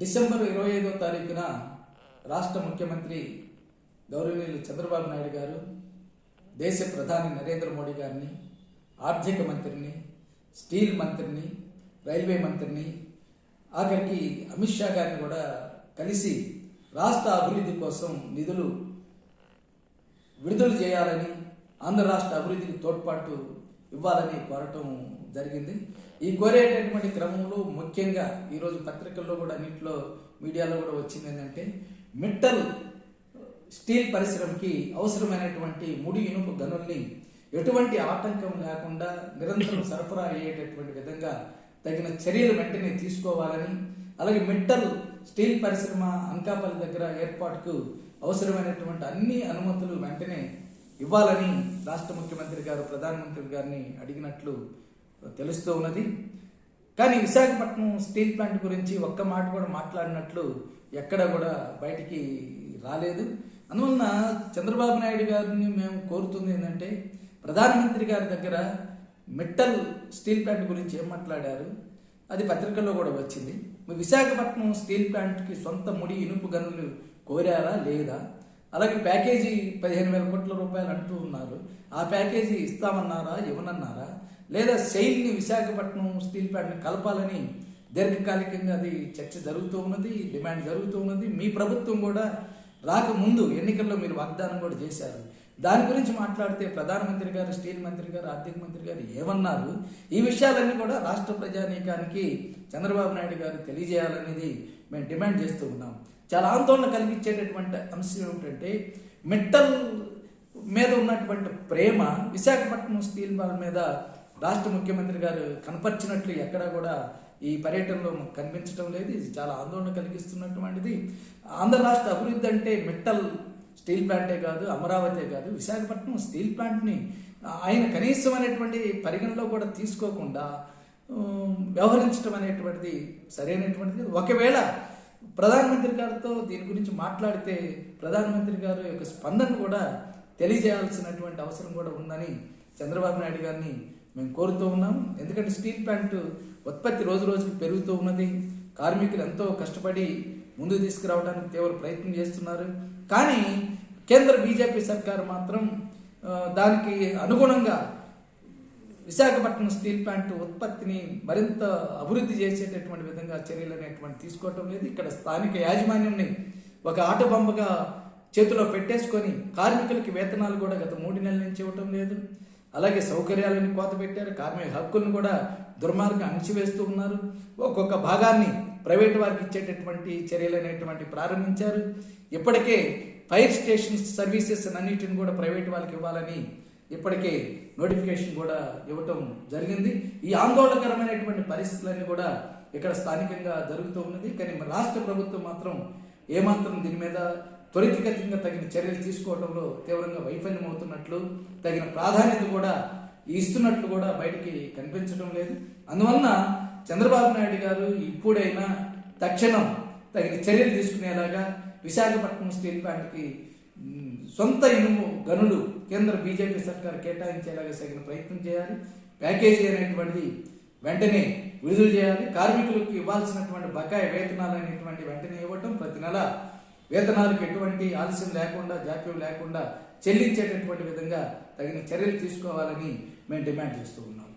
December ఇరవై ఐదో తారీఖున రాష్ట్ర ముఖ్యమంత్రి గౌరవనీయులు చంద్రబాబు నాయుడు గారు దేశ ప్రధాని నరేంద్ర మోడీ గారిని ఆర్థిక మంత్రిని స్టీల్ మంత్రిని రైల్వే మంత్రిని ఆఖరికి అమిత్ షా గారిని కూడా కలిసి రాష్ట్ర అభివృద్ధి కోసం నిధులు విడుదల చేయాలని ఆంధ్ర రాష్ట్ర అభివృద్ధికి తోడ్పాటు ఇవ్వాలని కోరటం జరిగింది. ఈ కోరేటటువంటి క్రమంలో ముఖ్యంగా ఈరోజు పత్రికల్లో కూడా అన్నింటిలో మీడియాలో కూడా వచ్చింది ఏంటంటే మిట్టల్ స్టీల్ పరిశ్రమకి అవసరమైనటువంటి ముడి ఇనుప గనుల్ని ఎటువంటి ఆటంకం లేకుండా నిరంతరం సరఫరా అయ్యేటటువంటి విధంగా తగిన చర్యలు వెంటనే తీసుకోవాలని అలాగే మిట్టల్ స్టీల్ పరిశ్రమ అంకాపల్లి దగ్గర ఏర్పాటుకు అవసరమైనటువంటి అన్ని అనుమతులు వెంటనే ఇవ్వాలని రాష్ట్ర ముఖ్యమంత్రి గారు ప్రధానమంత్రి గారిని అడిగినట్లు తెలుస్తూ ఉన్నది. కానీ విశాఖపట్నం స్టీల్ ప్లాంట్ గురించి ఒక్క మాట కూడా మాట్లాడినట్లు ఎక్కడ కూడా బయటికి రాలేదు. అందువలన చంద్రబాబు నాయుడు గారిని మేము కోరుతుంది ఏంటంటే ప్రధానమంత్రి గారి దగ్గర మిట్టల్ స్టీల్ ప్లాంట్ గురించి ఏం మాట్లాడారు? అది పత్రికల్లో కూడా వచ్చింది. విశాఖపట్నం స్టీల్ ప్లాంట్కి సొంత ముడి ఇనుపు గనులు కోరారా లేదా? అలాగే ప్యాకేజీ పదిహేను వేల కోట్ల రూపాయలు అంటూ ఉన్నారు. ఆ ప్యాకేజీ ఇస్తామన్నారా ఇవ్వనన్నారా? లేదా సెయిల్ని విశాఖపట్నం స్టీల్ ప్లాంట్ని కలపాలని దీర్ఘకాలికంగా అది చర్చ జరుగుతూ ఉన్నది డిమాండ్ జరుగుతూ ఉన్నది. మీ ప్రభుత్వం కూడా రాకముందు ఎన్నికల్లో మీరు వాగ్దానం కూడా చేశారు. దాని గురించి మాట్లాడితే ప్రధానమంత్రి గారు స్టీల్ మంత్రి గారు ఆర్థిక మంత్రి గారు ఏమన్నారు? ఈ విషయాలన్నీ కూడా రాష్ట్ర ప్రజానీకానికి చంద్రబాబు నాయుడు గారు తెలియజేయాలనేది మేము డిమాండ్ చేస్తూ ఉన్నాం. చాలా ఆందోళన కలిగించేటటువంటి అంశం ఏమిటంటే మెట్టల్ మీద ఉన్నటువంటి ప్రేమ విశాఖపట్నం స్టీల్ బాల్ మీద రాష్ట్ర ముఖ్యమంత్రి గారు కనపరిచినట్లు ఎక్కడా కూడా ఈ పర్యటనలో కనిపించడం లేదు. ఇది చాలా ఆందోళన కలిగిస్తున్నటువంటిది. ఆంధ్ర రాష్ట్ర అభివృద్ధి అంటే మిట్టల్ స్టీల్ ప్లాంటే కాదు అమరావతే కాదు. విశాఖపట్నం స్టీల్ ప్లాంట్ని ఆయన కనీసం అనేటువంటి పరిగణలో కూడా తీసుకోకుండా వ్యవహరించడం అనేటువంటిది సరైనటువంటిది. ఒకవేళ ప్రధానమంత్రి గారితో దీని గురించి మాట్లాడితే ప్రధానమంత్రి గారు యొక్క స్పందన కూడా తెలియజేయాల్సినటువంటి అవసరం కూడా ఉందని చంద్రబాబు నాయుడు గారిని మేము కోరుతూ ఉన్నాం. ఎందుకంటే స్టీల్ ప్లాంట్ ఉత్పత్తి రోజు రోజుకి పెరుగుతూ ఉన్నది. కార్మికులు ఎంతో కష్టపడి ముందు తీసుకురావడానికి తీవ్ర ప్రయత్నం చేస్తున్నారు. కానీ కేంద్ర బీజేపీ సర్కారు మాత్రం దానికి అనుగుణంగా విశాఖపట్నం స్టీల్ ప్లాంట్ ఉత్పత్తిని మరింత అభివృద్ధి చేసేటటువంటి విధంగా చర్యలు అనేటువంటి తీసుకోవటం లేదు. ఇక్కడ స్థానిక యాజమాన్యంని ఒక ఆటబొమ్మగా చేతిలో పెట్టేసుకొని కార్మికులకి వేతనాలు కూడా గత మూడు నెలల నుంచి ఇవ్వటం లేదు. అలాగే సౌకర్యాలను కోత పెట్టారు. కార్మిక హక్కులను కూడా దుర్మార్గం అణిచివేస్తూ ఉన్నారు. ఒక్కొక్క భాగాన్ని ప్రైవేట్ వారికి ఇచ్చేటటువంటి చర్యలు అనేటువంటి ప్రారంభించారు. ఇప్పటికే ఫైర్ స్టేషన్ సర్వీసెస్ అన్నిటిని కూడా ప్రైవేట్ వాళ్ళకి ఇవ్వాలని ఇప్పటికే నోటిఫికేషన్ కూడా ఇవ్వటం జరిగింది. ఈ ఆందోళనకరమైనటువంటి పరిస్థితులన్నీ కూడా ఇక్కడ స్థానికంగా జరుగుతూ ఉన్నది. కానీ రాష్ట్ర ప్రభుత్వం మాత్రం ఏమాత్రం దీని మీద త్వరితగతిగా తగిన చర్యలు తీసుకోవడంలో తీవ్రంగా వైఫల్యం అవుతున్నట్లు తగిన ప్రాధాన్యత కూడా ఇస్తున్నట్లు కూడా బయటికి కనిపించడం లేదు. అందువలన చంద్రబాబు నాయుడు గారు ఇప్పుడైనా తక్షణం తగిన చర్యలు తీసుకునేలాగా విశాఖపట్నం స్టీల్ ప్లాంట్కి సొంత ఇనుము గనులు కేంద్ర బీజేపీ సర్కార్ కేటాయించేలాగా తగిన ప్రయత్నం చేయాలి. ప్యాకేజీ అనేటువంటిది వెంటనే విడుదల చేయాలి. కార్మికులకు ఇవ్వాల్సినటువంటి బకాయి వేతనాలు అనేటువంటి వెంటనే ఇవ్వటం ప్రతి నెల వేతనాలకు ఎటువంటి ఆలస్యం లేకుండా జాప్యం లేకుండా చెల్లించేటటువంటి విధంగా తగిన చర్యలు తీసుకోవాలని మేము డిమాండ్ చేస్తూ ఉన్నాం.